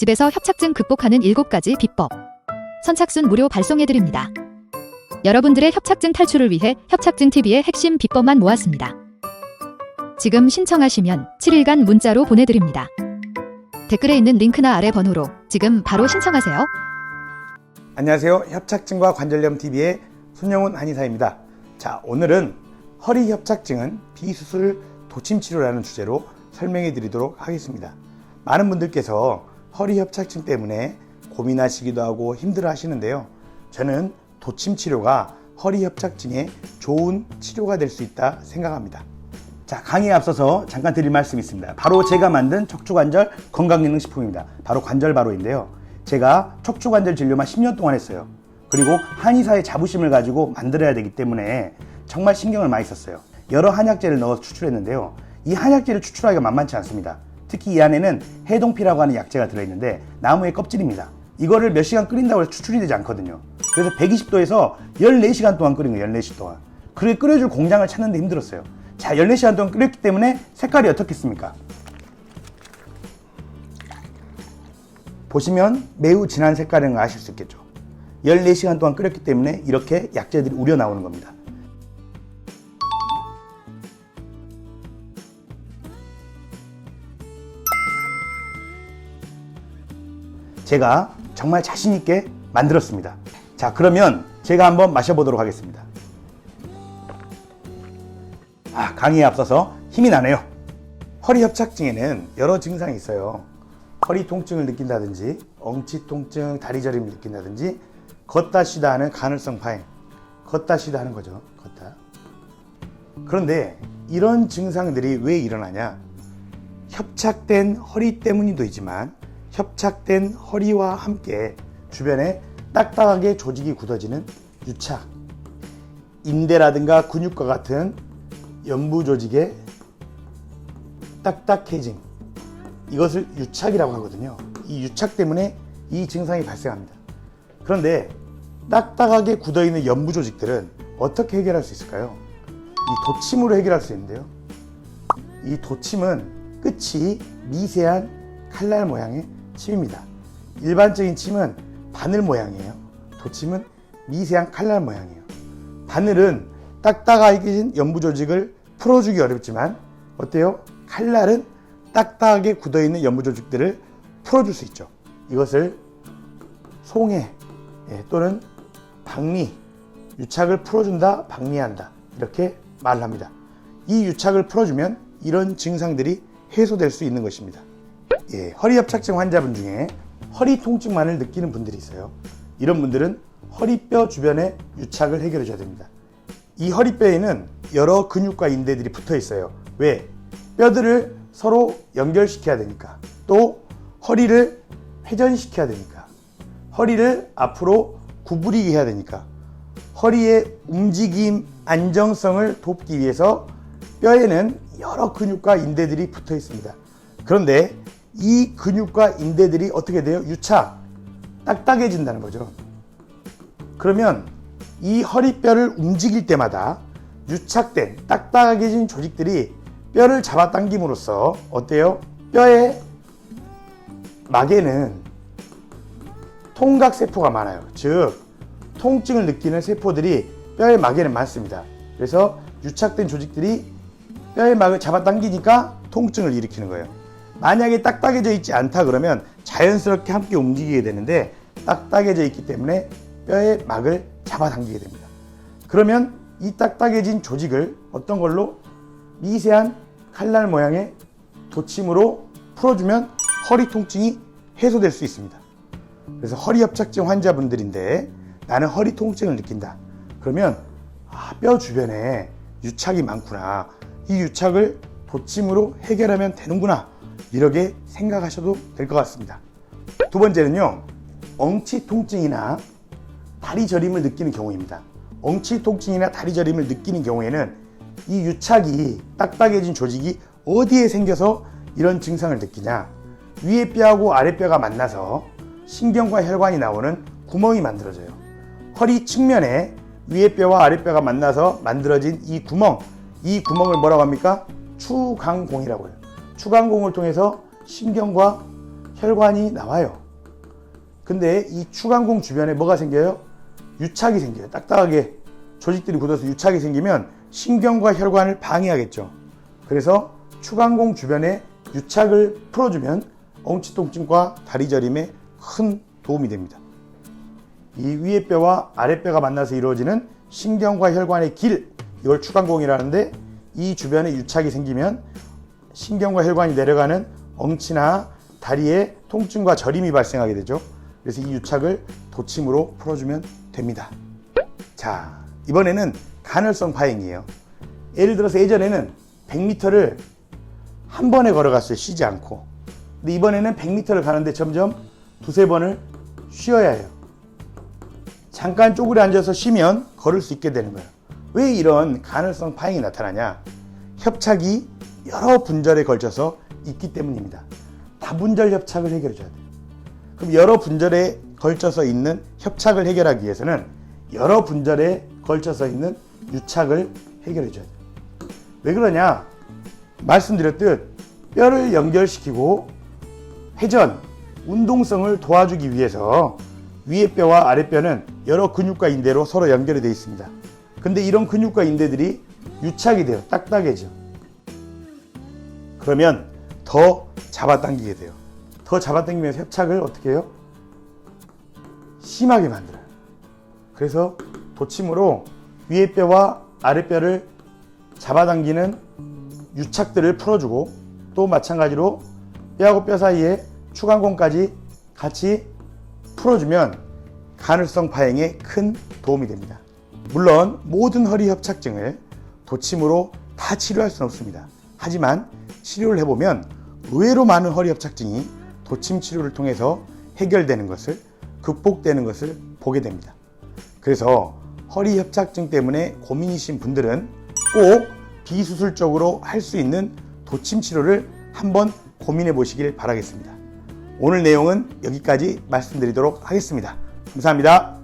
집에서 협착증 극복하는 7가지 비법. 선착순 무료 발송해드립니다. 여러분들의 협착증 탈출을 위해 협착증 TV의 핵심 비법만 모았습니다. 지금 신청하시면 7일간 문자로 보내드립니다. 댓글에 있는 링크나 아래 번호로 지금 바로 신청하세요. 안녕하세요. 협착증과 관절염 TV의 손영훈 한의사입니다. 자, 오늘은 허리 협착증은 비수술 도침 치료라는 주제로 설명해 드리도록 하겠습니다. 많은 분들께서 허리 협착증 때문에 고민하시기도 하고 힘들어 하시는데요. 저는 도침 치료가 허리 협착증에 좋은 치료가 될 수 있다 생각합니다. 자, 강의에 앞서서 잠깐 드릴 말씀이 있습니다. 바로 제가 만든 척추관절 건강기능식품입니다. 바로 관절바로인데요. 제가 척추관절 진료만 10년 동안 했어요. 그리고 한의사의 자부심을 가지고 만들어야 되기 때문에 정말 신경을 많이 썼어요. 여러 한약재를 넣어서 추출했는데요. 이 한약재를 추출하기가 만만치 않습니다. 특히 이 안에는 해동피라고 하는 약재가 들어있는데 나무의 껍질입니다. 이거를 몇 시간 끓인다고 해서 추출이 되지 않거든요. 그래서 120도에서 14시간 동안 끓인 거예요. 14시 동안. 그렇게 끓여줄 공장을 찾는데 힘들었어요. 자, 14시간 동안 끓였기 때문에 색깔이 어떻겠습니까? 보시면 매우 진한 색깔인 거 아실 수 있겠죠. 14시간 동안 끓였기 때문에 이렇게 약재들이 우려 나오는 겁니다. 제가 정말 자신있게 만들었습니다. 자, 그러면 제가 한번 마셔보도록 하겠습니다. 아, 강의에 앞서서 힘이 나네요. 허리 협착증에는 여러 증상이 있어요. 허리 통증을 느낀다든지, 엉치 통증, 다리 저림을 느낀다든지, 걷다 쉬다 하는 가늘성 파행. 걷다 쉬다 하는 거죠. 걷다. 그런데 이런 증상들이 왜 일어나냐? 협착된 허리 때문이도 있지만 협착된 허리와 함께 주변에 딱딱하게 조직이 굳어지는 유착, 인대라든가 근육과 같은 연부 조직의 딱딱해짐, 이것을 유착이라고 하거든요. 이 유착 때문에 이 증상이 발생합니다. 그런데 딱딱하게 굳어있는 연부 조직들은 어떻게 해결할 수 있을까요? 이 도침으로 해결할 수 있는데요. 이 도침은 끝이 미세한 칼날 모양의 침입니다. 일반적인 침은 바늘 모양이에요. 도침은 미세한 칼날 모양이에요. 바늘은 딱딱하게 연부 조직을 풀어주기 어렵지만 어때요? 칼날은 딱딱하게 굳어있는 연부 조직들을 풀어줄 수 있죠. 이것을 송해 예, 또는 박리, 유착을 풀어준다, 박리한다 이렇게 말을 합니다. 이 유착을 풀어주면 이런 증상들이 해소될 수 있는 것입니다. 예, 허리 협착증 환자분 중에 허리 통증만을 느끼는 분들이 있어요. 이런 분들은 허리뼈 주변에 유착을 해결해 줘야 됩니다. 이 허리뼈에는 여러 근육과 인대들이 붙어 있어요. 왜? 뼈들을 서로 연결시켜야 되니까. 또 허리를 회전시켜야 되니까. 허리를 앞으로 구부리게 해야 되니까. 허리의 움직임 안정성을 돕기 위해서 뼈에는 여러 근육과 인대들이 붙어 있습니다. 그런데 이 근육과 인대들이 어떻게 돼요? 유착, 딱딱해진다는 거죠. 그러면 이 허리뼈를 움직일 때마다 유착된 딱딱해진 조직들이 뼈를 잡아당김으로써 어때요? 뼈의 막에는 통각 세포가 많아요. 즉, 통증을 느끼는 세포들이 뼈의 막에는 많습니다. 그래서 유착된 조직들이 뼈의 막을 잡아당기니까 통증을 일으키는 거예요. 만약에 딱딱해져 있지 않다 그러면 자연스럽게 함께 움직이게 되는데 딱딱해져 있기 때문에 뼈의 막을 잡아당기게 됩니다. 그러면 이 딱딱해진 조직을 어떤 걸로 미세한 칼날 모양의 도침으로 풀어주면 허리 통증이 해소될 수 있습니다. 그래서 허리 협착증 환자분들인데 나는 허리 통증을 느낀다. 그러면 아, 뼈 주변에 유착이 많구나. 이 유착을 도침으로 해결하면 되는구나. 이렇게 생각하셔도 될 것 같습니다. 두 번째는요, 엉치 통증이나 다리 저림을 느끼는 경우입니다. 엉치 통증이나 다리 저림을 느끼는 경우에는 이 유착이 딱딱해진 조직이 어디에 생겨서 이런 증상을 느끼냐? 위에 뼈하고 아래 뼈가 만나서 신경과 혈관이 나오는 구멍이 만들어져요. 허리 측면에 위에 뼈와 아래 뼈가 만나서 만들어진 이 구멍, 이 구멍을 뭐라고 합니까? 추강공이라고 해요. 추강공을 통해서 신경과 혈관이 나와요. 근데 이 추간공 주변에 뭐가 생겨요? 유착이 생겨요. 딱딱하게 조직들이 굳어서 유착이 생기면 신경과 혈관을 방해하겠죠. 그래서 추간공 주변에 유착을 풀어주면 엉치 통증과 다리 저림에 큰 도움이 됩니다. 이 위에 뼈와 아래 뼈가 만나서 이루어지는 신경과 혈관의 길, 이걸 추간공이라는데 이 주변에 유착이 생기면 신경과 혈관이 내려가는 엉치나 다리에 통증과 저림이 발생하게 되죠. 그래서 이 유착을 도침으로 풀어주면 됩니다. 자, 이번에는 간헐성 파행이에요. 예를 들어서 예전에는 100m를 한 번에 걸어갔어요. 쉬지 않고. 근데 이번에는 100m를 가는데 점점 두세 번을 쉬어야 해요. 잠깐 쪼그려 앉아서 쉬면 걸을 수 있게 되는 거예요. 왜 이런 간헐성 파행이 나타나냐? 협착이 여러 분절에 걸쳐서 있기 때문입니다. 다분절 협착을 해결해 줘야 돼요. 그럼 여러 분절에 걸쳐서 있는 협착을 해결하기 위해서는 여러 분절에 걸쳐서 있는 유착을 해결해 줘야 돼요. 왜 그러냐? 말씀드렸듯 뼈를 연결시키고 회전, 운동성을 도와주기 위해서 위에 뼈와 아래 뼈는 여러 근육과 인대로 서로 연결이 되어 있습니다. 근데 이런 근육과 인대들이 유착이 돼요. 딱딱해져. 그러면 더 잡아당기게 돼요. 더 잡아당기면서 협착을 어떻게 해요? 심하게 만들어요. 그래서 도침으로 위에 뼈와 아래 뼈를 잡아당기는 유착들을 풀어주고 또 마찬가지로 뼈하고 뼈 사이에 추간공까지 같이 풀어주면 간헐성 파행에 큰 도움이 됩니다. 물론 모든 허리 협착증을 도침으로 다 치료할 수는 없습니다. 하지만 치료를 해보면 의외로 많은 허리 협착증이 도침 치료를 통해서 해결되는 것을 극복되는 것을 보게 됩니다. 그래서 허리 협착증 때문에 고민이신 분들은 꼭 비수술적으로 할 수 있는 도침 치료를 한번 고민해 보시길 바라겠습니다. 오늘 내용은 여기까지 말씀드리도록 하겠습니다. 감사합니다.